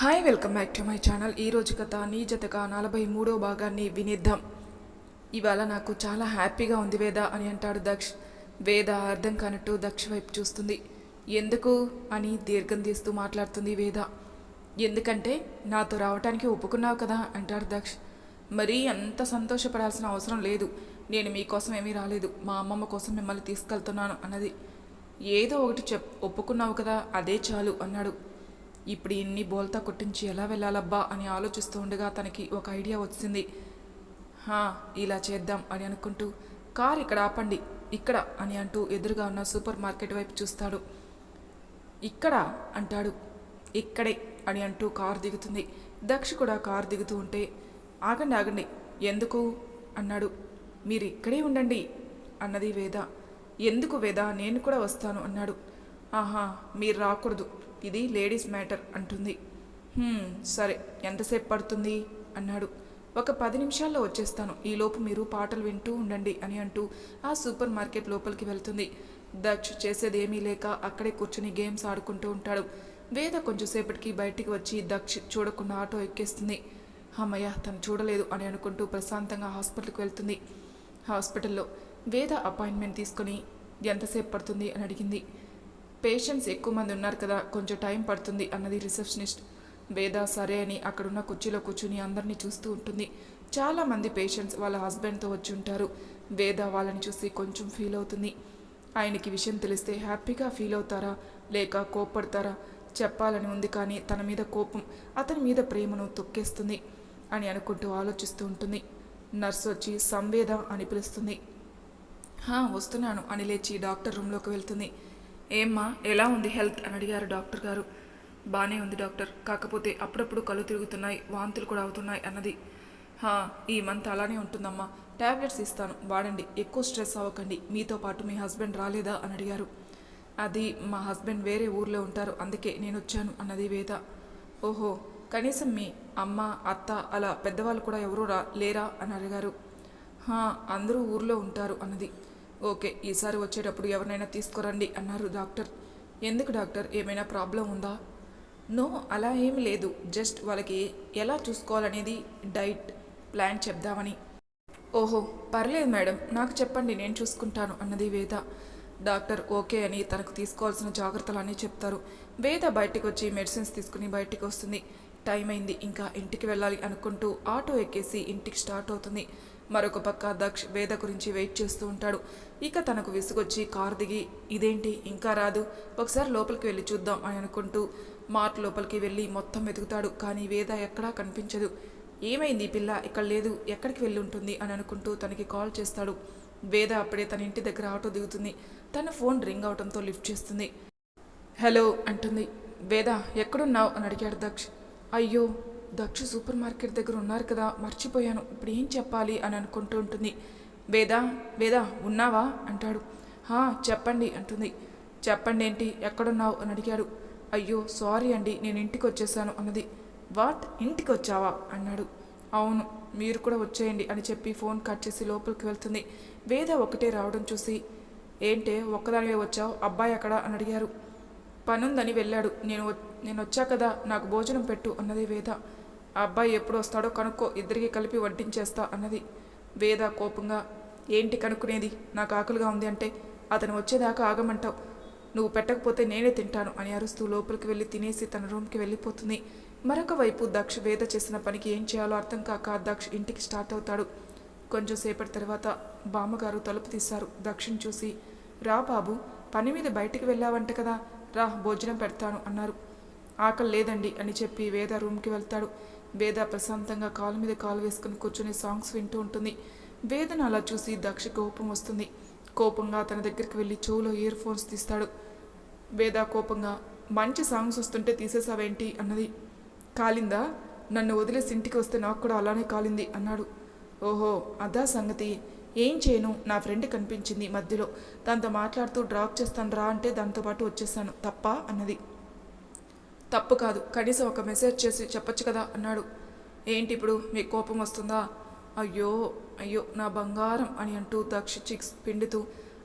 Hi welcome back to my channel ఈ రోజు కథ నీ జతగా నలభై మూడో భాగాన్ని వినిద్దాం. ఇవాళ నాకు చాలా హ్యాపీగా ఉంది వేద అని అంటాడు దక్ష్. వేద అర్థం కానట్టు దక్ష వైపు చూస్తుంది. ఎందుకు అని దీర్ఘం తీస్తూ మాట్లాడుతుంది వేద. ఎందుకంటే నాతో రావటానికి ఒప్పుకున్నావు కదా అంటాడు దక్ష్. మరీ అంత సంతోషపడాల్సిన అవసరం లేదు. నేను మీకోసం ఏమీ రాలేదు. మా అమ్మమ్మ కోసం మిమ్మల్ని తీసుకెళ్తున్నాను అన్నది. ఏదో ఒకటి చెప్ ఒప్పుకున్నావు కదా అదే చాలు అన్నాడు. ఇప్పుడు ఇన్ని బోల్తా కొట్టించి ఎలా వెళ్ళాలబ్బా అని ఆలోచిస్తూ ఉండగా తనకి ఒక ఐడియా వచ్చింది. హా ఇలా చేద్దాం అని అనుకుంటూ కార్ ఇక్కడ ఆపండి ఇక్కడ అని అంటూ ఎదురుగా ఉన్న సూపర్ మార్కెట్ వైపు చూస్తాడు. ఇక్కడ అంటాడు. ఇక్కడే అని అంటూ కారు దిగుతుంది. దక్ష కూడా కారు దిగుతూ ఉంటే ఆగండి ఆగండి ఎందుకు? అన్నాడు. మీరు ఇక్కడే ఉండండి అన్నది వేద. ఎందుకు వేద? నేను కూడా వస్తాను అన్నాడు. ఆహా మీరు రాకూడదు. ఇది లేడీస్ మ్యాటర్ అంటుంది. సరే ఎంతసేపు పడుతుంది? అన్నాడు. ఒక పది నిమిషాల్లో వచ్చేస్తాను. ఈలోపు మీరు పాటలు వింటూ ఉండండి అని అంటూ ఆ సూపర్ మార్కెట్ లోపలికి వెళ్తుంది. దక్ష్ చేసేది ఏమీ లేక అక్కడే కూర్చుని గేమ్స్ ఆడుకుంటూ ఉంటాడు. వేద కొంచెంసేపటికి బయటికి వచ్చి దక్ష్ చూడకుండా ఆటో ఎక్కేస్తుంది. అమ్మయ్య తను చూడలేదు అని అనుకుంటూ ప్రశాంతంగా హాస్పిటల్కి వెళ్తుంది. హాస్పిటల్లో వేద అపాయింట్మెంట్ తీసుకొని ఎంతసేపు పడుతుంది? అని అడిగింది. పేషెంట్స్ ఎక్కువ మంది ఉన్నారు కదా కొంచెం టైం పడుతుంది అన్నది రిసెప్షనిస్ట్. వేద సరే అని అక్కడున్న కుర్చీలో కూర్చుని అందరినీ చూస్తూ ఉంటుంది. చాలామంది పేషెంట్స్ వాళ్ళ హస్బెండ్తో వచ్చి ఉంటారు. వేద వాళ్ళని చూసి కొంచెం ఫీల్ అవుతుంది. ఆయనకి విషయం తెలిస్తే హ్యాపీగా ఫీల్ అవుతారా? లేక కోప్పడతారా? చెప్పాలని ఉంది కానీ తన మీద కోపం అతని మీద ప్రేమను తొక్కేస్తుంది అని అనుకుంటూ ఆలోచిస్తూ ఉంటుంది. నర్స్ వచ్చి సంవేద అని పిలుస్తుంది. "హా, వస్తున్నాను అని లేచి డాక్టర్ రూమ్లోకి వెళ్తుంది. ఏమ్మా ఎలా ఉంది హెల్త్? అని అడిగారు డాక్టర్ గారు. బాగానే ఉంది డాక్టర్. కాకపోతే అప్పుడప్పుడు కళ్ళు తిరుగుతున్నాయి వాంతులు కూడా అవుతున్నాయి అన్నది. "హా, ఈ మంత్ అలానే ఉంటుందమ్మా. ట్యాబ్లెట్స్ ఇస్తాను వాడండి. ఎక్కువ స్ట్రెస్ అవ్వకండి. మీతో పాటు మీ హస్బెండ్ రాలేదా? అని అడిగారు. అది మా హస్బెండ్ వేరే ఊర్లో ఉంటారు అందుకే నేను వచ్చాను అన్నది వేద. ఓహో కనీసం మీ అమ్మ అత్త అలా పెద్దవాళ్ళు కూడా ఎవరూ రా లేరా? అని అడిగారు. "హా, అందరూ ఊర్లో ఉంటారు అన్నది. ఓకే ఈసారి వచ్చేటప్పుడు ఎవరినైనా తీసుకురండి అన్నారు డాక్టర్. ఎందుకు డాక్టర్? ఏమైనా ప్రాబ్లం ఉందా? నో అలా ఏమి లేదు. జస్ట్ వాళ్ళకి ఎలా చూసుకోవాలనేది డైట్ ప్లాన్ చెప్దామని. ఓహో పర్లేదు మేడం. నాకు చెప్పండి నేను చూసుకుంటాను అన్నది వేద. డాక్టర్ ఓకే అని తనకు తీసుకోవాల్సిన జాగ్రత్తలన్నీ చెప్తారు. వేద బయటికి వచ్చి మెడిసిన్స్ తీసుకుని బయటికి వస్తుంది. టైం అయింది ఇంకా ఇంటికి వెళ్ళాలి అనుకుంటూ ఆటో ఎక్కేసి ఇంటికి స్టార్ట్ అవుతుంది. మరొక పక్క దక్ష్ వేద గురించి వెయిట్ చేస్తూ ఉంటాడు. ఇక తనకు విసుగొచ్చి కారు దిగి ఇదేంటి? ఇంకా రాదు. ఒకసారి లోపలికి వెళ్ళి చూద్దాం అని అనుకుంటూ మార్ట్ లోపలికి వెళ్ళి మొత్తం వెతుకుతాడు. కానీ వేద ఎక్కడా కనిపించదు. ఏమైంది పిల్ల? ఇక్కడ లేదు. ఎక్కడికి వెళ్ళి ఉంటుంది? అని అనుకుంటూ తనకి కాల్ చేస్తాడు. వేద అప్పుడే తన ఇంటి దగ్గర ఆటో దిగుతుంది. తన ఫోన్ రింగ్ అవడంతో లిఫ్ట్ చేస్తుంది. హలో అంటుంది. వేద ఎక్కడున్నావు? అని అడిగాడు దక్ష్. అయ్యో దక్ష సూపర్ మార్కెట్ దగ్గర ఉన్నారు కదా మర్చిపోయాను. ఇప్పుడు ఏం చెప్పాలి అని అనుకుంటూ ఉంటుంది. వేద వేద ఉన్నావా? అంటాడు. హా చెప్పండి అంటుంది. చెప్పండి ఏంటి ఎక్కడున్నావు? అని అడిగాడు. అయ్యో సారీ అండి నేను ఇంటికి వచ్చేసాను అన్నది. వాట్? ఇంటికి వచ్చావా అన్నాడు. అవును మీరు కూడా వచ్చేయండి అని చెప్పి ఫోన్ కట్ చేసి లోపలికి వెళ్తుంది. వేద ఒకటే రావడం చూసి ఏంటే ఒక్కదానివే వచ్చావు? అబ్బాయి అక్కడ? అని అడిగారు. పనుందని వెళ్ళాడు. నేను వ- నేను వచ్చా కదా నాకు భోజనం పెట్టు అన్నది వేద. ఆ అబ్బాయి ఎప్పుడు వస్తాడో కనుక్కో ఇద్దరికి కలిపి వడ్డించేస్తా అన్నది. వేద కోపంగా ఏంటి కనుక్కునేది? నాకు ఆకలిగా ఉంది అంటే అతను వచ్చేదాకా ఆగమంటావు. నువ్వు పెట్టకపోతే నేనే తింటాను అని అరుస్తూ లోపలికి వెళ్ళి తినేసి తన రూమ్కి వెళ్ళిపోతుంది. మరొక వైపు దక్ష వేద చేసిన పనికి ఏం చేయాలో అర్థం కాక దక్ష ఇంటికి స్టార్ట్ అవుతాడు. కొంచెం సేపటి తర్వాత బామ్మగారు తలుపు తీశారు. దక్షిణ చూసి రా బాబు పని మీద బయటికి వెళ్ళావంట కదా రా భోజనం పెడతాను అన్నారు. ఆకలి లేదండి అని చెప్పి వేద రూమ్కి వెళ్తాడు. వేద ప్రశాంతంగా కాలు మీద కాలు వేసుకుని కూర్చుని సాంగ్స్ వింటూ ఉంటుంది. వేదను అలా చూసి దక్ష కోపం వస్తుంది. కోపంగా తన దగ్గరికి వెళ్ళి చెవులో ఇయర్ ఫోన్స్ తీస్తాడు. వేద కోపంగా మంచి సాంగ్స్ వస్తుంటే తీసేసావేంటి? అన్నది. కాలిందా? నన్ను వదిలేసి ఇంటికి వస్తే నాకు కూడా అలానే కాలింది అన్నాడు. ఓహో అదా సంగతి. ఏం చేయను? నా ఫ్రెండ్ కనిపించింది మధ్యలో. దాంతో మాట్లాడుతూ డ్రాప్ చేస్తాను రా అంటే దాంతో పాటు వచ్చేసాను. తప్ప? అన్నది. తప్పు కాదు. కనీసం ఒక మెసేజ్ చేసి చెప్పొచ్చు కదా అన్నాడు. ఏంటి ఇప్పుడు మీకు కోపం వస్తుందా? అయ్యో అయ్యో నా బంగారం అని అంటూ దక్ష చిక్స్ పిండుతూ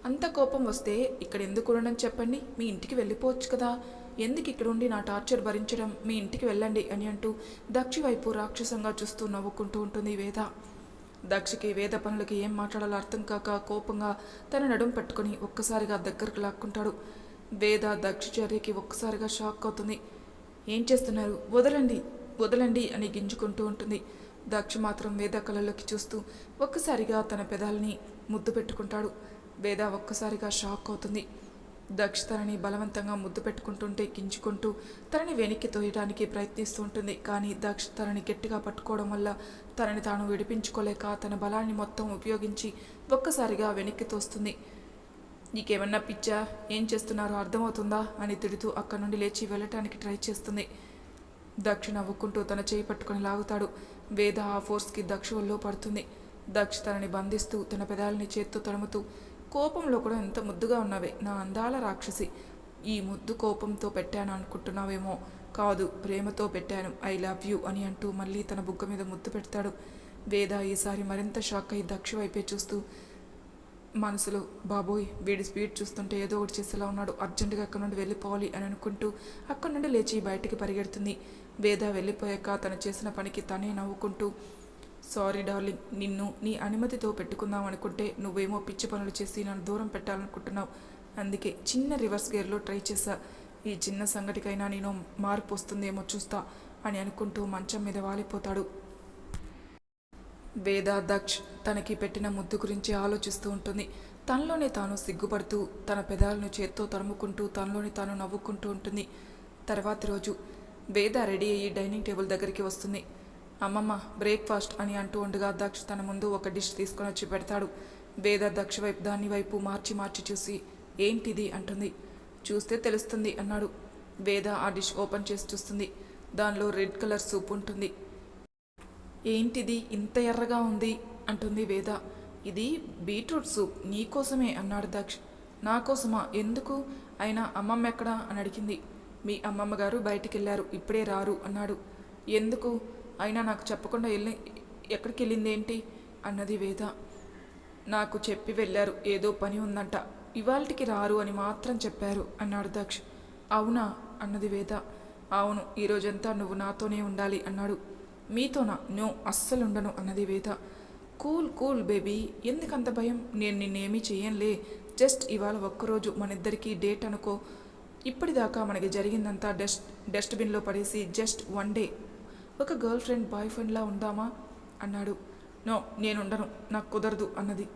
అంత కోపం వస్తే ఇక్కడ ఎందుకు ఉండడం చెప్పండి? మీ ఇంటికి వెళ్ళిపోవచ్చు కదా. ఎందుకు ఇక్కడ ఉండి నా టార్చర్ భరించడం? మీ ఇంటికి వెళ్ళండి అని అంటూ దక్షి వైపు రాక్షసంగా చూస్తూ నవ్వుకుంటూ ఉంటుంది వేద. దక్షికి వేద పనులకి ఏం మాట్లాడాలో అర్థం కాక కోపంగా తన నడుం పట్టుకొని ఒక్కసారిగా దగ్గరకు లాక్కుంటాడు. వేద దక్ష చర్యకి ఒక్కసారిగా షాక్ అవుతుంది. ఏం చేస్తున్నారు? వదలండి వదలండి అని గింజుకుంటూ ఉంటుంది. దక్ష మాత్రం వేద కళ్ళలోకి చూస్తూ ఒక్కసారిగా తన పెదాలని ముద్దు పెట్టుకుంటాడు. వేద ఒక్కసారిగా షాక్ అవుతుంది. దక్ష తనని బలవంతంగా ముద్దు పెట్టుకుంటుంటే గింజుకుంటూ తనని వెనక్కి తోయడానికి ప్రయత్నిస్తూ ఉంటుంది. కానీ దక్ష తనని గట్టిగా పట్టుకోవడం వల్ల తనని తాను విడిపించుకోలేక తన బలాన్ని మొత్తం ఉపయోగించి ఒక్కసారిగా వెనక్కి తోస్తుంది. నీకేమన్నా పిచ్చా? ఏం చేస్తున్నారో అర్థమవుతుందా? అని తిడుతూ అక్కడి నుండి లేచి వెళ్ళటానికి ట్రై చేస్తుంది. దక్ష నవ్వుకుంటూ తన చేయి పట్టుకొని లాగుతాడు. వేద ఆ ఫోర్స్కి దక్ష ఒళ్ళో పడుతుంది. దక్ష తనని బంధిస్తూ తన పెదాలని చేత్తో తడుముతూ కోపంలో కూడా ఎంత ముద్దుగా ఉన్నావే నా అందాల రాక్షసి. ఈ ముద్దు కోపంతో పెట్టాను అనుకుంటున్నావేమో. కాదు ప్రేమతో పెట్టాను. ఐ లవ్ యూ అని అంటూ మళ్ళీ తన బుగ్గ మీద ముద్దు పెడతాడు. వేద ఈసారి మరింత షాక్ అయి దక్ష వైపే చూస్తూ మనసులో బాబోయ్ వీడి స్పీడ్ చూస్తుంటే ఏదో ఒకటి చేసేలా ఉన్నాడు. అర్జెంటుగా అక్కడ నుండి వెళ్ళిపోవాలి అని అనుకుంటూ అక్కడి నుండి లేచి బయటికి పరిగెడుతుంది. వేద వెళ్ళిపోయాక తను చేసిన పనికి తనే నవ్వుకుంటూ సారీ డార్లింగ్ నిన్ను నీ అనుమతితో పెట్టుకుందాం అనుకుంటే నువ్వేమో పిచ్చి పనులు చేసి నన్ను దూరం పెట్టాలనుకుంటున్నావు. అందుకే చిన్న రివర్స్ గేర్లో ట్రై చేశా. ఈ చిన్న సంగటికైనా నేను మార్పు వస్తుందేమో చూస్తా అని అనుకుంటూ మంచం మీద వాలిపోతాడు. వేద దక్ష్ తనకి పెట్టిన ముద్దు గురించి ఆలోచిస్తూ ఉంటుంది. తనలోనే తాను సిగ్గుపడుతూ తన పెదాలను చేత్తో తరుముకుంటూ తనలోని తాను నవ్వుకుంటూ ఉంటుంది. తర్వాత రోజు వేద రెడీ అయ్యి డైనింగ్ టేబుల్ దగ్గరికి వస్తుంది. అమ్మమ్మ బ్రేక్ఫాస్ట్ అని అంటూ ఉండగా దక్ష తన ముందు ఒక డిష్ తీసుకొని వచ్చి పెడతాడు. వేద దక్ష వైపు దాని వైపు మార్చి మార్చి చూసి ఏంటిది? అంటుంది. చూస్తే తెలుస్తుంది అన్నాడు. వేద ఆ డిష్ ఓపెన్ చేసి చూస్తుంది. దానిలో రెడ్ కలర్ సూప్ ఉంటుంది. ఏంటిది ఇంత ఎర్రగా ఉంది? అంటుంది వేద. ఇది బీట్రూట్ సూప్ నీకోసమే అన్నాడు దక్ష్. నా కోసమా ఎందుకు? అయినా అమ్మమ్మ ఎక్కడా? అని అడిగింది. మీ అమ్మమ్మ గారు బయటికి వెళ్ళారు ఇప్పుడే రారు అన్నాడు. ఎందుకు? అయినా నాకు చెప్పకుండా వెళ్ళి ఎక్కడికి వెళ్ళింది ఏంటి అన్నది వేద. నాకు చెప్పి వెళ్ళారు. ఏదో పని ఉందంట. ఇవాళకి రారు అని మాత్రం చెప్పారు అన్నాడు దక్ష్. అవునా? అన్నది వేద. అవును ఈరోజంతా నువ్వు నాతోనే ఉండాలి అన్నాడు. మీతోనా నో అస్సలు ఉండను అన్నది వేద. Cool cool baby. ఎందుకంత భయం? నేను నిన్నేమీ చేయంలే జస్ట్ ఇవాళ ఒక్కరోజు మనిద్దరికీ డేట్ అనుకో. ఇప్పటిదాకా మనకి జరిగిందంతా డస్ట్ డస్ట్బిన్లో పడేసి జస్ట్ వన్ డే. ఒక గర్ల్ ఫ్రెండ్ బాయ్ ఫ్రెండ్లా ఉందామా? అన్నాడు. నో నేను ఉండను నాకు కుదరదు అన్నది.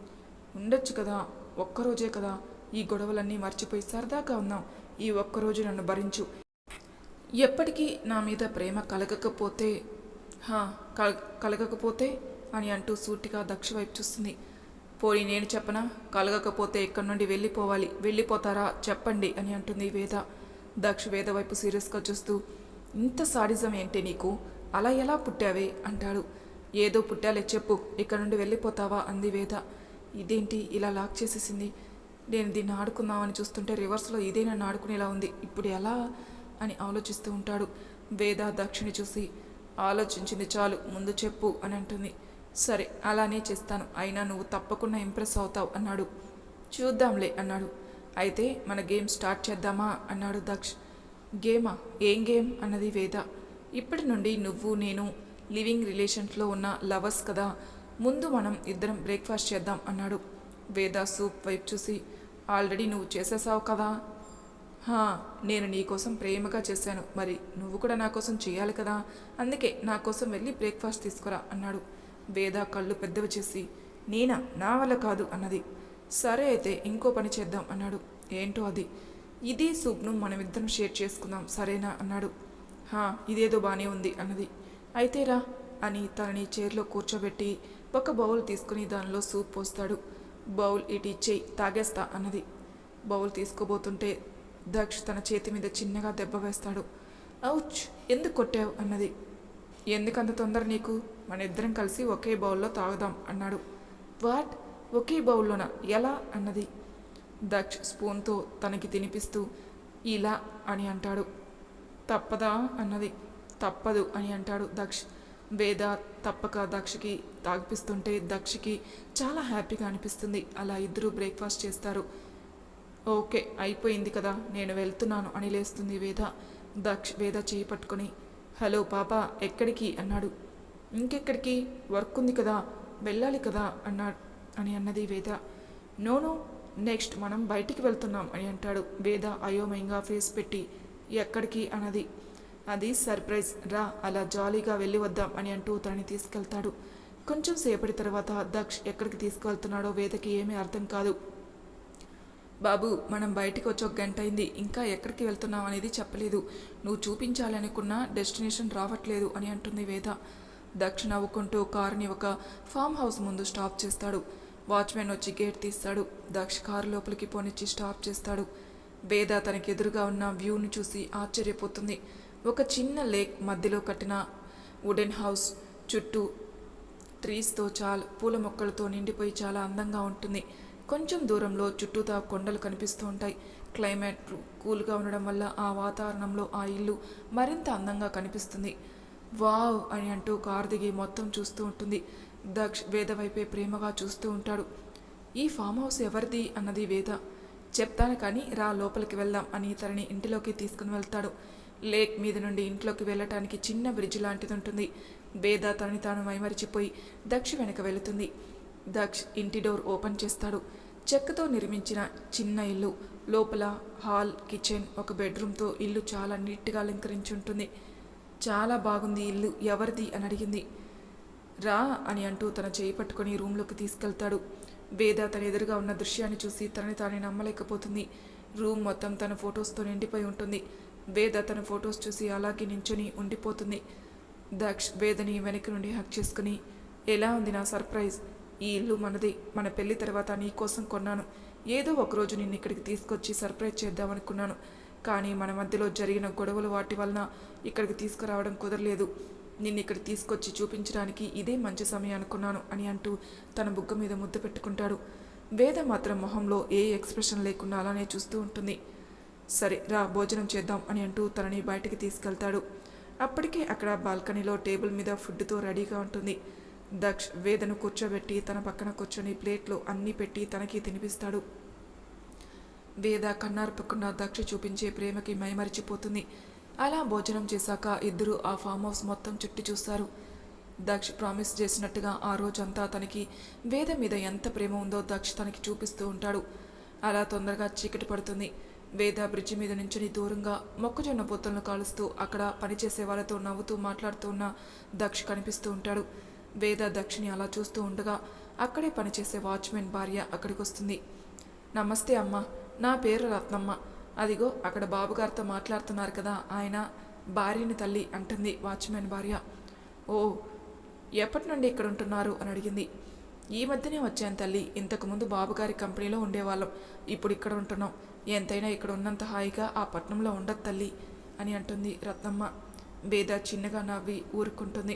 ఉండొచ్చు కదా. ఒక్కరోజే కదా. ఈ గొడవలన్నీ మర్చిపోయి సరదాగా ఉన్నాం. ఈ ఒక్కరోజు నన్ను భరించు. ఎప్పటికీ నా మీద ప్రేమ కలగకపోతే కలగకపోతే అని అంటూ సూటిగా దక్ష వైపు చూస్తుంది. పోయి నేను చెప్పనా? కలగకపోతే ఇక్కడి నుండి వెళ్ళిపోవాలి? వెళ్ళిపోతారా? చెప్పండి అని అంటుంది వేద. దక్ష వేద వైపు సీరియస్గా చూస్తూ ఇంత సాడిజం ఏంటి నీకు? అలా ఎలా పుట్టావే? అంటాడు. ఏదో పుట్టాలే చెప్పు ఇక్కడ నుండి వెళ్ళిపోతావా? అంది వేద. ఇదేంటి ఇలా లాక్ చేసేసింది? నేను దీన్ని ఆడుకుందామని చూస్తుంటే రివర్స్లో ఇదే నన్ను ఆడుకునేలా ఉంది. ఇప్పుడు ఎలా? అని ఆలోచిస్తూ ఉంటాడు. వేద దక్షిణి చూసి ఆలోచించింది చాలు ముందు చెప్పు అని అంటుంది. సరే అలానే చేస్తాను. అయినా నువ్వు తప్పకుండా ఇంప్రెస్ అవుతావు అన్నాడు. చూద్దాంలే అన్నాడు. అయితే మన గేమ్ స్టార్ట్ చేద్దామా అన్నాడు దక్ష్. గేమా? ఏం గేమ్? అన్నది వేద. ఇప్పటి నుండి నువ్వు నేను లివింగ్ రిలేషన్స్లో ఉన్న లవర్స్ కదా. ముందు మనం ఇద్దరం బ్రేక్ఫాస్ట్ చేద్దాం అన్నాడు. వేద సూప్ వైపు చూసి ఆల్రెడీ నువ్వు చేసేసావు కదా? హా నేను నీకోసం ప్రేమగా చేశాను. మరి నువ్వు కూడా నా కోసం చేయాలి కదా? అందుకే నా కోసం వెళ్ళి బ్రేక్ఫాస్ట్ తీసుకురా అన్నాడు. వేద కళ్ళు పెద్దవి చేసి నేనా? నా వల్ల కాదు అన్నది. సరే అయితే ఇంకో పని చేద్దాం అన్నాడు. ఏంటో అది? ఇదే సూప్ను మనమిద్దరం షేర్ చేసుకుందాం సరేనా? అన్నాడు. హా ఇదేదో బాగానే ఉంది అన్నది. అయితే రా అని తనని చైర్లో కూర్చోబెట్టి ఒక బౌల్ తీసుకుని దానిలో సూప్ పోస్తాడు. బౌల్ ఇటు ఇచ్చేయి తాగేస్తా అన్నది. బౌల్ తీసుకోబోతుంటే దక్ష్ తన చేతి మీద చిన్నగా దెబ్బ వేస్తాడు. ఔచ్ ఎందుకు కొట్టావు? అన్నది. ఎందుకంత తొందర నీకు? మన ఇద్దరం కలిసి ఒకే బౌల్లో తాగుదాం అన్నాడు. వాట్? ఒకే బౌల్లోన? ఎలా? అన్నది. దక్ష్ స్పూన్తో తనకి తినిపిస్తూ ఇలా అని అంటాడు. తప్పదా? అన్నది. తప్పదు అని అంటాడు దక్ష్ వేద తప్పక దక్షకి తాగిపిస్తుంటే దక్షకి చాలా హ్యాపీగా అనిపిస్తుంది. అలా ఇద్దరు బ్రేక్ఫాస్ట్ చేస్తారు. ఓకే అయిపోయింది కదా. నేను వెళ్తున్నాను అని లేస్తుంది వేద. దక్ష్ వేద చేయి పట్టుకొని హలో పాప ఎక్కడికి? అన్నాడు. ఇంకెక్కడికి? వర్క్ ఉంది కదా. వెళ్ళాలి కదా అన్నాడు అని అన్నది వేద. నోను నెక్స్ట్ మనం బయటికి వెళ్తున్నాం అని అంటాడు వేద అయోమయంగా ఫేస్ పెట్టి. ఎక్కడికి? అన్నది. అది సర్ప్రైజ్. రా అలా జాలీగా వెళ్ళి వద్దాం అని అంటూ తనని తీసుకెళ్తాడు. కొంచెం సేపటి తర్వాత దక్ష్ ఎక్కడికి తీసుకువెళ్తున్నాడో వేదకి ఏమీ అర్థం కాదు. బాబు మనం బయటికి వచ్చి ఒక గంట అయింది. ఇంకా ఎక్కడికి వెళ్తున్నాం అనేది చెప్పలేదు. నువ్వు చూపించాలనుకున్న డెస్టినేషన్ రావట్లేదు అని అంటుంది వేద. దక్షిణ అవ్వుకుంటూ కారుని ఒక ఫామ్ హౌస్ ముందు స్టాప్ చేస్తాడు. వాచ్మెన్ వచ్చి గేట్ తీస్తాడు. దక్ష కారు లోపలికి పోనిచ్చి స్టాప్ చేస్తాడు. వేద తనకి ఎదురుగా ఉన్న వ్యూని చూసి ఆశ్చర్యపోతుంది. ఒక చిన్న లేక్ మధ్యలో కట్టిన వుడెన్ హౌస్ చుట్టూ ట్రీస్తో చాలా పూల మొక్కలతో నిండిపోయి చాలా అందంగా ఉంటుంది. కొంచెం దూరంలో చుట్టూతా కొండలు కనిపిస్తూ ఉంటాయి. క్లైమేట్ కూల్గా ఉండడం వల్ల ఆ వాతావరణంలో ఆ ఇల్లు మరింత అందంగా కనిపిస్తుంది. వావ్ అని అంటూ కారు దిగి మొత్తం చూస్తూ ఉంటుంది. దక్ష్ వేద వైపే ప్రేమగా చూస్తూ ఉంటాడు. ఈ ఫామ్ హౌస్ ఎవరిది అన్నది వేద. చెప్తాను కానీ రా లోపలికి వెళ్దాం అని తనని ఇంటిలోకి తీసుకుని వెళ్తాడు. లేక్ మీద నుండి ఇంట్లోకి వెళ్ళటానికి చిన్న బ్రిడ్జ్ లాంటిది ఉంటుంది. వేద తనని తాను మైమరిచిపోయి దక్ష వెనక వెళుతుంది. దక్ష్ ఇంటి డోర్ ఓపెన్ చేస్తాడు. చెక్కతో నిర్మించిన చిన్న ఇల్లు. లోపల హాల్ కిచెన్ ఒక బెడ్రూమ్తో ఇల్లు చాలా నీట్గా అలంకరించి ఉంటుంది చాలా బాగుంది ఇల్లు. ఎవరిది అని అడిగింది. రా అని అంటూ తన చేయి పట్టుకొని రూమ్లోకి తీసుకెళ్తాడు. వేద తన ఎదురుగా ఉన్న దృశ్యాన్ని చూసి తనని తానే నమ్మలేకపోతుంది. రూమ్ మొత్తం తన ఫొటోస్తో నిండిపోయి ఉంటుంది. వేద తన ఫొటోస్ చూసి అలాగే నించొని ఉండిపోతుంది. దక్ష్ వేదని వెనక నుండి హక్ చేసుకుని ఎలా ఉంది నా సర్ప్రైజ్? ఈ ఇల్లు మనది మన పెళ్ళి తర్వాత నీ కోసం కొన్నాను. ఏదో ఒకరోజు నిన్ను ఇక్కడికి తీసుకొచ్చి సర్ప్రైజ్ చేద్దామనుకున్నాను. కానీ మన మధ్యలో జరిగిన గొడవలు వాటి వలన ఇక్కడికి తీసుకురావడం కుదరలేదు. నిన్ను ఇక్కడ తీసుకొచ్చి చూపించడానికి ఇదే మంచి సమయం అనుకున్నాను అని అంటూ తన బుగ్గ మీద ముద్ద పెట్టుకుంటాడు. వేద మాత్రం మొహంలో ఏ ఎక్స్ప్రెషన్ లేకుండా అలానే చూస్తూ ఉంటుంది. సరే రా భోజనం చేద్దాం అని అంటూ తనని బయటికి తీసుకెళ్తాడు. అప్పటికే అక్కడ బాల్కనీలో టేబుల్ మీద ఫుడ్తో రెడీగా ఉంటుంది. దక్ష్ వేదను కూర్చోబెట్టి తన పక్కన కూర్చొని ప్లేట్లో అన్నీ పెట్టి తనకి తినిపిస్తాడు. వేద కన్నార్పకుండా దక్ష చూపించే ప్రేమకి మైమరిచిపోతుంది. అలా భోజనం చేశాక ఇద్దరు ఆ ఫామ్ హౌస్ మొత్తం చుట్టి చూస్తారు. దక్ష్ ప్రామిస్ చేసినట్టుగా ఆ రోజంతా తనకి వేద మీద ఎంత ప్రేమ ఉందో దక్ష తనకి చూపిస్తూ ఉంటాడు. అలా తొందరగా చీకటి పడుతుంది. వేద బ్రిడ్జి మీద నుంచుని దూరంగా మొక్కజొన్న పొత్తులను కాలుస్తూ అక్కడ పనిచేసే వాళ్ళతో నవ్వుతూ మాట్లాడుతూ ఉన్న దక్ష కనిపిస్తూ ఉంటాడు. వేద దక్షిని అలా చూస్తూ ఉండగా అక్కడే పనిచేసే వాచ్మెన్ భార్య అక్కడికి వస్తుంది నమస్తే అమ్మ నా పేరు రత్నమ్మ. అదిగో అక్కడ బాబుగారితో మాట్లాడుతున్నారు కదా ఆయన భార్యని తల్లి అంటుంది వాచ్మెన్ భార్య. ఓ ఎప్పటి నుండి ఇక్కడ ఉంటున్నారు అని అడిగింది. ఈ మధ్యనే వచ్చాను తల్లి ఇంతకుముందు బాబుగారి కంపెనీలో ఉండేవాళ్ళం ఇప్పుడు ఇక్కడ ఉంటున్నాం. ఎంతైనా ఇక్కడ ఉన్నంత హాయిగా ఆ పట్నంలో ఉండదు తల్లి అని అంటుంది రత్నమ్మ. వేద చిన్నగా నవ్వి ఊరుకుంటుంది.